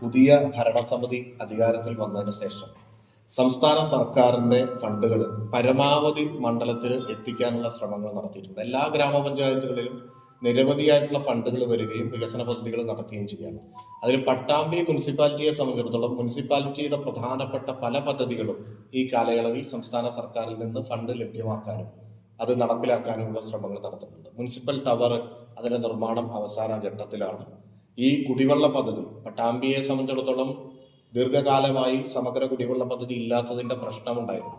പുതിയ ഭരണസമിതി അധികാരത്തിൽ വന്നതിന് ശേഷം സംസ്ഥാന സർക്കാരിന്റെ ഫണ്ടുകൾ പരമാവധി മണ്ഡലത്തിൽ എത്തിക്കാനുള്ള ശ്രമങ്ങൾ നടത്തിയിട്ടുണ്ട്. എല്ലാ ഗ്രാമപഞ്ചായത്തുകളിലും നിരവധിയായിട്ടുള്ള ഫണ്ടുകൾ വരികയും വികസന പദ്ധതികൾ നടക്കുകയും ചെയ്യാണ് അതിൽ പട്ടാമ്പി മുനിസിപ്പാലിറ്റിയെ സംബന്ധിച്ചിടത്തോളം മുനിസിപ്പാലിറ്റിയുടെ പ്രധാനപ്പെട്ട പല പദ്ധതികളും ഈ കാലയളവിൽ സംസ്ഥാന സർക്കാരിൽ നിന്ന് ഫണ്ട് ലഭ്യമാക്കാനും അത് നടപ്പിലാക്കാനുമുള്ള ശ്രമങ്ങൾ നടത്തുന്നുണ്ട് മുനിസിപ്പൽ ടവർ അതിന്റെ നിർമ്മാണം അവസാന ഘട്ടത്തിലാണ്. ഈ കുടിവെള്ള പദ്ധതി പട്ടാമ്പിയെ സംബന്ധിച്ചിടത്തോളം ദീർഘകാലമായി സമഗ്ര കുടിവെള്ള പദ്ധതി ഇല്ലാത്തതിന്റെ പ്രശ്നമുണ്ടായിരുന്നു.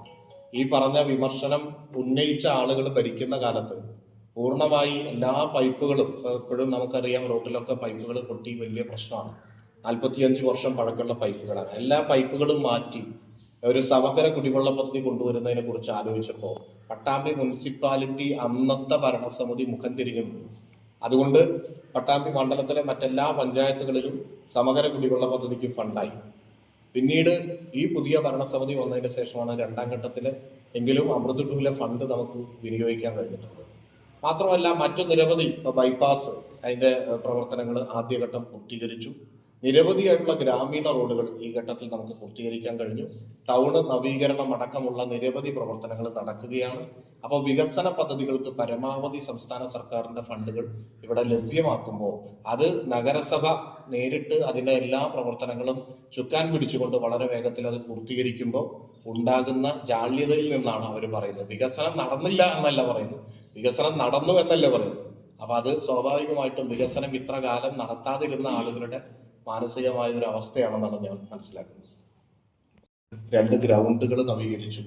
ഈ പറഞ്ഞ വിമർശനം ഉന്നയിച്ച ആളുകൾ ഭരിക്കുന്ന കാലത്ത് പൂർണമായി എല്ലാ പൈപ്പുകളും എപ്പോഴും നമുക്കറിയാം റോഡിലൊക്കെ പൈപ്പുകൾ പൊട്ടി വലിയ പ്രശ്നമാണ്. നാൽപ്പത്തിയഞ്ച് വർഷം പഴക്കമുള്ള പൈപ്പുകളാണ്. എല്ലാ പൈപ്പുകളും മാറ്റി ഒരു സമഗ്ര കുടിവെള്ള പദ്ധതി കൊണ്ടുവരുന്നതിനെ കുറിച്ച് ആലോചിച്ചപ്പോൾ പട്ടാമ്പി മുനിസിപ്പാലിറ്റി അന്നത്തെ ഭരണസമിതി മുഖം തിരിഞ്ഞു. അതുകൊണ്ട് പട്ടാമ്പി മണ്ഡലത്തിലെ മറ്റെല്ലാ പഞ്ചായത്തുകളിലും സമഗ്ര കുടിവെള്ള പദ്ധതിക്ക് ഫണ്ടായി. പിന്നീട് ഈ പുതിയ ഭരണസമിതി വന്നതിന് ശേഷമാണ് രണ്ടാം ഘട്ടത്തിൽ എങ്കിലും അമൃത് ടൂവിലെ ഫണ്ട് നമുക്ക് വിനിയോഗിക്കാൻ കഴിഞ്ഞിട്ടുള്ളത്. മാത്രമല്ല മറ്റു നിരവധി ബൈപ്പാസ് അതിന്റെ പ്രവർത്തനങ്ങൾ ആദ്യഘട്ടം പൂർത്തീകരിച്ചു. നിരവധിയായിട്ടുള്ള ഗ്രാമീണ റോഡുകൾ ഈ ഘട്ടത്തിൽ നമുക്ക് പൂർത്തീകരിക്കാൻ കഴിഞ്ഞു. ടൗണ് നവീകരണം അടക്കമുള്ള നിരവധി പ്രവർത്തനങ്ങൾ നടക്കുകയാണ്. അപ്പോൾ വികസന പദ്ധതികൾക്ക് പരമാവധി സംസ്ഥാന സർക്കാരിന്റെ ഫണ്ടുകൾ ഇവിടെ ലഭ്യമാക്കുമ്പോൾ അത് നഗരസഭ നേരിട്ട് അതിന്റെ എല്ലാ പ്രവർത്തനങ്ങളും ചുക്കാൻ പിടിച്ചുകൊണ്ട് വളരെ വേഗത്തിൽ അത് പൂർത്തീകരിക്കുമ്പോൾ ഉണ്ടാകുന്ന ജാള്യതയിൽ നിന്നാണ് അവർ പറയുന്നത്. വികസനം നടന്നില്ല എന്നല്ല പറയുന്നത്. വികസനം നടന്നു എന്നല്ല പറയുന്നത്. അപ്പൊ അത് സ്വാഭാവികമായിട്ടും വികസനം ഇത്ര കാലം നടത്താതിരുന്ന ആളുകളുടെ മാനസികമായ ഒരു അവസ്ഥയാണെന്നാണ് ഞാൻ മനസ്സിലാക്കുന്നത്. രണ്ട് ഗ്രൗണ്ടുകൾ നവീകരിച്ചു.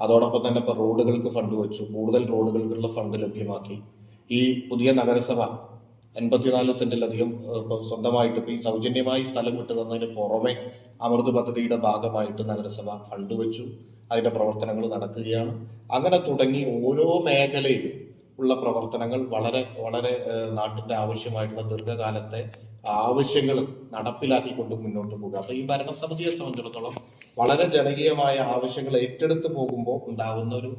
അതോടൊപ്പം തന്നെ ഇപ്പൊ റോഡുകൾക്ക് ഫണ്ട് വെച്ചു. കൂടുതൽ റോഡുകൾക്കുള്ള ഫണ്ട് ലഭ്യമാക്കി. ഈ പുതിയ നഗരസഭ എൺപത്തിനാല് സെന്റിലധികം സ്വന്തമായിട്ട് ഇപ്പൊ ഈ സൗജന്യമായി സ്ഥലം വിട്ടു തന്നതിന് പുറമെ അമൃത് പദ്ധതിയുടെ ഭാഗമായിട്ട് നഗരസഭ ഫണ്ട് വെച്ചു. അതിന്റെ പ്രവർത്തനങ്ങൾ നടക്കുകയാണ്. അങ്ങനെ തുടങ്ങി ഓരോ മേഖലയിലും ഉള്ള പ്രവർത്തനങ്ങൾ വളരെ വളരെ നാട്ടിന്റെ ആവശ്യമായിട്ടുള്ള ദീർഘകാലത്തെ ആവശ്യങ്ങൾ നടപ്പിലാക്കിക്കൊണ്ട് മുന്നോട്ട് പോകുക. അപ്പൊ ഈ ഭരണസമിതിയെ സംബന്ധിച്ചിടത്തോളം വളരെ ജനകീയമായ ആവശ്യങ്ങൾ ഏറ്റെടുത്ത് പോകുമ്പോൾ ഉണ്ടാകുന്ന ഒരു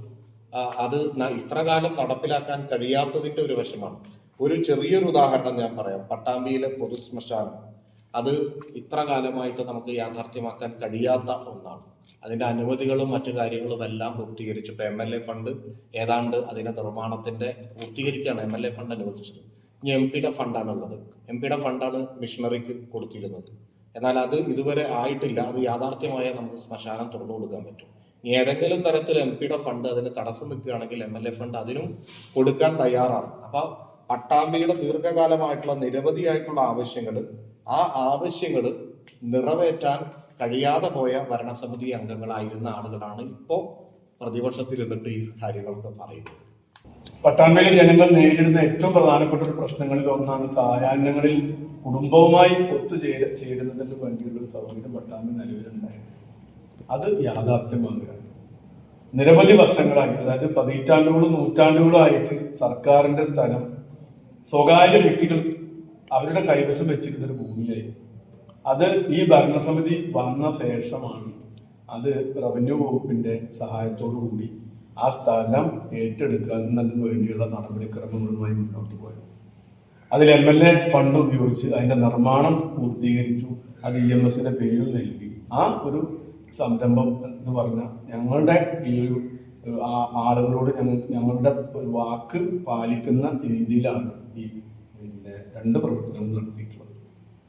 അത് ഇത്ര കാലം നടപ്പിലാക്കാൻ കഴിയാത്തതിന്റെ ഒരു വശമാണ്. ഒരു ചെറിയൊരു ഉദാഹരണം ഞാൻ പറയാം. പട്ടാമ്പിയിലെ പൊതു ശ്മശാനം. അത് ഇത്ര കാലമായിട്ട് നമുക്ക് യാഥാർത്ഥ്യമാക്കാൻ കഴിയാത്ത ഒന്നാണ്. അതിന്റെ അനുമതികളും മറ്റു കാര്യങ്ങളും എല്ലാം പൂർത്തീകരിച്ചു ഇപ്പൊ എം എൽ എ ഫണ്ട് ഏതാണ്ട് അതിന്റെ നിർമ്മാണത്തിന്റെ പൂർത്തീകരിക്കുകയാണ് എം എൽ എ ഫണ്ട് അനുവദിച്ചത്. ഇനി എം പിയുടെ ഫണ്ടാണുള്ളത്. എം പിയുടെ ഫണ്ടാണ് മിഷണറിക്ക് കൊടുത്തിരുന്നത്. എന്നാൽ അത് ഇതുവരെ ആയിട്ടില്ല. അത് യാഥാർത്ഥ്യമായ നമുക്ക് ശ്മശാനം തുറന്നു കൊടുക്കാൻ പറ്റും. ഇനി ഏതെങ്കിലും തരത്തിൽ എം പിയുടെ ഫണ്ട് അതിന് തടസ്സം നിൽക്കുകയാണെങ്കിൽ എം എൽ എ ഫണ്ട് അതിനും കൊടുക്കാൻ തയ്യാറാണ്. അപ്പൊ പട്ടാമ്പിയുടെ ദീർഘകാലമായിട്ടുള്ള നിരവധിയായിട്ടുള്ള ആവശ്യങ്ങൾ ആ ആവശ്യങ്ങൾ നിറവേറ്റാൻ കഴിയാതെ പോയ ഭരണസമിതി അംഗങ്ങളായിരുന്ന ആളുകളാണ് ഇപ്പോൾ പ്രതിപക്ഷത്തിരുന്നിട്ട് ഈ കാര്യങ്ങളൊക്കെ പറയുന്നത്. പട്ടാമ്പിയിലെ ജനങ്ങൾ നേരിടുന്ന ഏറ്റവും പ്രധാനപ്പെട്ട ഒരു പ്രശ്നങ്ങളിൽ ഒന്നാണ് സായാഹ്നങ്ങളിൽ കുടുംബവുമായി ഒത്തുചേര ചേരുന്നതിന് വേണ്ടിയുള്ള സൗകര്യം പട്ടാമ്പി നിലവിലുണ്ടായിരുന്നു അത് യാഥാർത്ഥ്യമാകുക. നിരവധി വർഷങ്ങളായി അതായത് പതിറ്റാണ്ടുകളും നൂറ്റാണ്ടുകളായിട്ട് സർക്കാരിന്റെ സ്ഥലം സ്വകാര്യ വ്യക്തികൾ അവരുടെ കൈവശം വെച്ചിരുന്ന ഒരു ഭൂമിയായിരുന്നു. അത് ഈ ഭരണസമിതി വന്ന ശേഷമാണ് അത് റവന്യൂ വകുപ്പിന്റെ സഹായത്തോടു കൂടി ആ സ്ഥലം ഏറ്റെടുക്കുന്നതിന് വേണ്ടിയുള്ള നടപടിക്രമങ്ങളുമായി മുന്നോട്ട് പോയത് അതിൽ എം എൽ എ ഫണ്ട് ഉപയോഗിച്ച് അതിന്റെ നിർമ്മാണം പൂർത്തീകരിച്ചു. അത് ഇ എം എസിന്റെ പേരിൽ നൽകി. ആ ഒരു സംരംഭം എന്ന് പറഞ്ഞാൽ ഞങ്ങളുടെ ഈ ഒരു ആളുകളോട് ഞങ്ങളുടെ വാക്ക് പാലിക്കുന്ന രീതിയിലാണ് ഈ പിന്നെ രണ്ട് പ്രവർത്തനങ്ങൾ നടത്തി